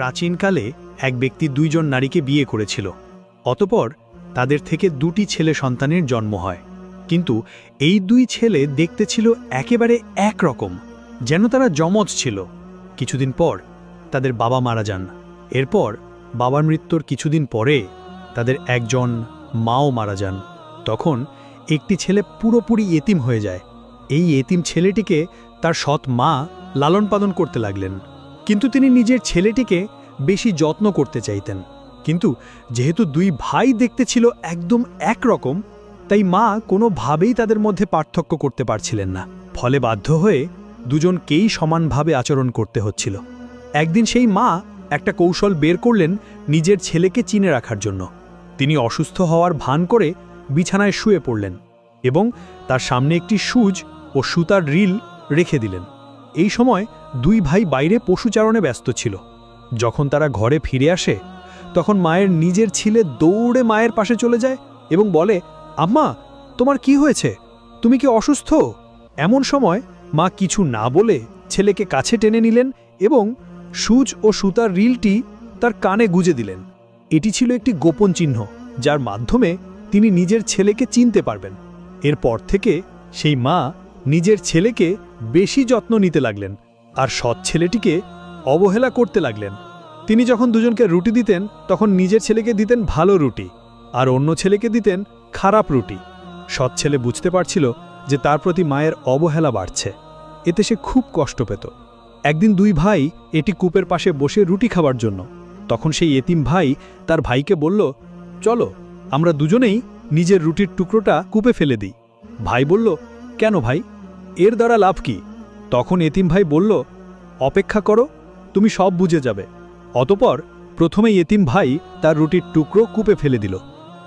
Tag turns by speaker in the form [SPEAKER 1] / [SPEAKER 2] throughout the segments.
[SPEAKER 1] প্রাচীনকালে এক ব্যক্তি দুইজন নারীকে বিয়ে করেছিল। অতপর তাদের থেকে দুটি ছেলে সন্তানের জন্ম হয়। কিন্তু এই দুই ছেলে দেখতে ছিল একেবারে একরকম, যেন তারা যমজ ছিল। কিছুদিন পর তাদের বাবা মারা যান। এরপর বাবার মৃত্যুর কিছুদিন পরে তাদের একজন মাও মারা যান। তখন একটি ছেলে পুরোপুরি এতিম হয়ে যায়। এই এতিম ছেলেটিকে তার সৎ মা লালন পালন করতে লাগলেন। কিন্তু তিনি নিজের ছেলেটিকে বেশি যত্ন করতে চাইতেন। কিন্তু যেহেতু দুই ভাই দেখতে ছিল একদম একরকম, তাই মা কোনোভাবেই তাদের মধ্যে পার্থক্য করতে পারছিলেন না। ফলে বাধ্য হয়ে দুজনকেই সমানভাবে আচরণ করতে হচ্ছিল। একদিন সেই মা একটা কৌশল বের করলেন নিজের ছেলেকে চিনে রাখার জন্য। তিনি অসুস্থ হওয়ার ভান করে বিছানায় শুয়ে পড়লেন এবং তার সামনে একটি সুজ ও সুতার রিল রেখে দিলেন। এই সময় দুই ভাই বাইরে পশুচারণে ব্যস্ত ছিল। যখন তারা ঘরে ফিরে আসে, তখন মায়ের নিজের ছেলে দৌড়ে মায়ের পাশে চলে যায় এবং বলে, আম্মা, তোমার কি হয়েছে? তুমি কি অসুস্থ? এমন সময় মা কিছু না বলে ছেলেকে কাছে টেনে নিলেন এবং সুচ ও সুতার রিলটি তার কানে গুজে দিলেন। এটি ছিল একটি গোপন চিহ্ন, যার মাধ্যমে তিনি নিজের ছেলেকে চিনতে পারবেন। এরপর থেকে সেই মা নিজের ছেলেকে বেশি যত্ন নিতে লাগলেন আর সৎ ছেলেটিকে অবহেলা করতে লাগলেন। তিনি যখন দুজনকে রুটি দিতেন, তখন নিজের ছেলেকে দিতেন ভালো রুটি আর অন্য ছেলেকে দিতেন খারাপ রুটি। সৎ ছেলে বুঝতে পারছিল যে তার প্রতি মায়ের অবহেলা বাড়ছে। এতে সে খুব কষ্ট পেত। একদিন দুই ভাই এটি কূপের পাশে বসে রুটি খাবার জন্য। তখন সেই এতিম ভাই তার ভাইকে বলল, চলো, আমরা দুজনেই নিজের রুটির টুকরোটা কূপে ফেলে দিই। ভাই বলল কেন ভাই? এর দ্বারা লাভ কি? তখন এতিম ভাই বলল, অপেক্ষা করো, তুমি সব বুঝে যাবে। অতপর প্রথমে এতিম ভাই তার রুটির টুকরো কূপে ফেলে দিল।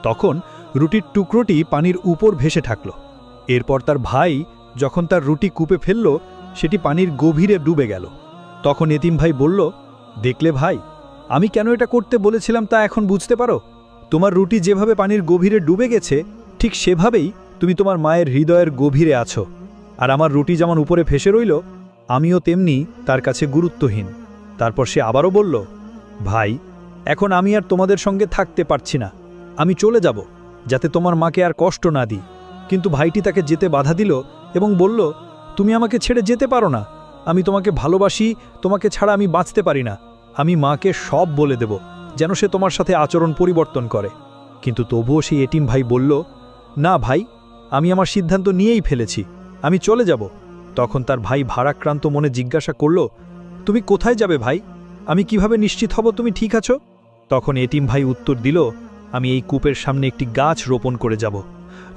[SPEAKER 1] তখন রুটির টুকরোটি পানির উপর ভেসে থাকল। এরপর তার ভাই যখন তার রুটি কূপে ফেলল, সেটি পানির গভীরে ডুবে গেল। তখন এতিম ভাই বলল, দেখলে ভাই, আমি কেন এটা করতে বলেছিলাম তা এখন বুঝতে পারো? তোমার রুটি যেভাবে পানির গভীরে ডুবে গেছে, ঠিক সেভাবেই তুমি তোমার মায়ের হৃদয়ের গভীরে আছো, আর আমার রুটি যেমন উপরে ভেসে রইল, আমিও তেমনি তার কাছে গুরুত্বহীন। তারপর সে আবারও বলল, ভাই, এখন আমি আর তোমাদের সঙ্গে থাকতে পারছি না। আমি চলে যাব, যাতে তোমার মাকে আর কষ্ট না দিই। কিন্তু ভাইটি তাকে যেতে বাধা দিল এবং বলল, তুমি আমাকে ছেড়ে যেতে পারো না। আমি তোমাকে ভালোবাসি, তোমাকে ছাড়া আমি বাঁচতে পারি না। আমি মাকে সব বলে দেব, যেন সে তোমার সাথে আচরণ পরিবর্তন করে। কিন্তু তবুও সেই এটিম ভাই বলল, না ভাই আমি আমার সিদ্ধান্ত নিয়েই ফেলেছি। আমি চলে যাব। তখন তার ভাই ভারাক্রান্ত মনে জিজ্ঞাসা করল, তুমি কোথায় যাবে ভাই? আমি কীভাবে নিশ্চিত হব তুমি ঠিক আছো? তখন এটিম ভাই উত্তর দিল, আমি এই কূপের সামনে একটি গাছ রোপণ করে যাব।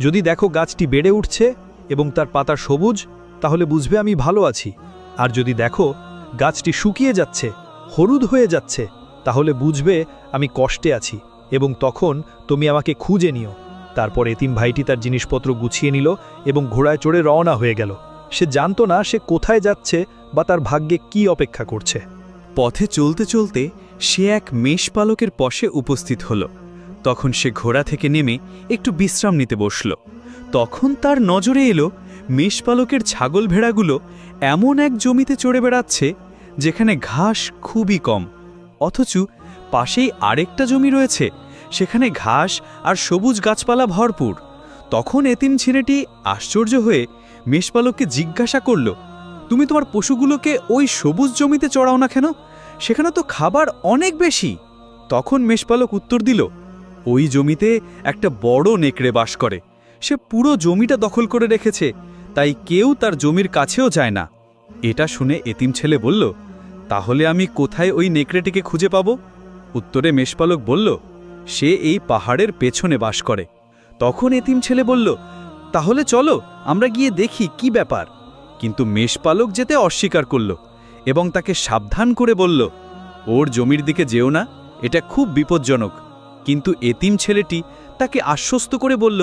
[SPEAKER 1] যদি দেখো গাছটি বেড়ে উঠছে এবং তার পাতা সবুজ, তাহলে বুঝবে আমি ভালো আছি। আর যদি দেখো গাছটি শুকিয়ে যাচ্ছে, হলুদ হয়ে যাচ্ছে, তাহলে বুঝবে আমি কষ্টে আছি এবং তখন তুমি আমাকে খুঁজে নিও। তারপর এতিম ভাইটি তার জিনিসপত্র গুছিয়ে নিল এবং ঘোড়ায় চড়ে রওনা হয়ে গেল। সে জানত না সে কোথায় যাচ্ছে বা তার ভাগ্যে কি অপেক্ষা করছে।
[SPEAKER 2] পথে চলতে চলতে সে এক মেষপালকের পশে উপস্থিত হল। তখন সে ঘোড়া থেকে নেমে একটু বিশ্রাম নিতে বসল। তখন তার নজরে এলো মেষপালকের ছাগল ভেড়াগুলো এমন এক জমিতে চড়ে বেড়াচ্ছে যেখানে ঘাস খুবই কম। অথচ পাশেই আরেকটা জমি রয়েছে সেখানে ঘাস আর সবুজ গাছপালা ভরপুর। তখন এতিম ছেলেটি আশ্চর্য হয়ে মেষপালককে জিজ্ঞাসা করল, তুমি তোমার পশুগুলোকে ওই সবুজ জমিতে চড়াও না কেন? সেখানে তো খাবার অনেক বেশি। তখন মেষপালক উত্তর দিল, ওই জমিতে একটা বড় নেকড়ে বাস করে। সে পুরো জমিটা দখল করে রেখেছে, তাই কেউ তার জমির কাছেও যায় না। এটা শুনে এতিম ছেলে বলল, তাহলে আমি কোথায় ওই নেকড়েটিকে খুঁজে পাব? উত্তরে মেষপালক বলল সে এই পাহাড়ের পেছনে বাস করে। তখন এতিম ছেলে বলল, তাহলে চলো, আমরা গিয়ে দেখি কি ব্যাপার। কিন্তু মেষপালক যেতে অস্বীকার করল এবং তাকে সাবধান করে বলল, ওর জমির দিকে যেও না, এটা খুব বিপজ্জনক। কিন্তু এতিম ছেলেটি তাকে আশ্বস্ত করে বলল,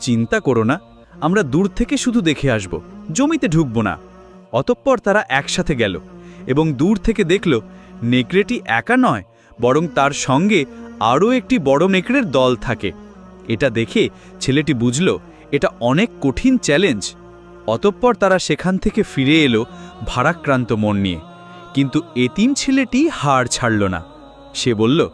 [SPEAKER 2] চিন্তা করো না, আমরা দূর থেকে শুধু দেখে আসব, জমিতে ঢুকব না। অতঃপর তারা একসাথে গেল এবং দূর থেকে দেখল, নেকড়েটি একা নয় বরং তার সঙ্গে আরও একটি বড় নেকড়ের দল থাকে। এটা দেখে ছেলেটি বুঝল, এটা অনেক কঠিন চ্যালেঞ্জ। অতঃপর তারা সেখান থেকে ফিরে এলো ভারাক্রান্ত মন নিয়ে। কিন্তু এতিম ছেলেটি হাড় ছাড়ল না। সে বলল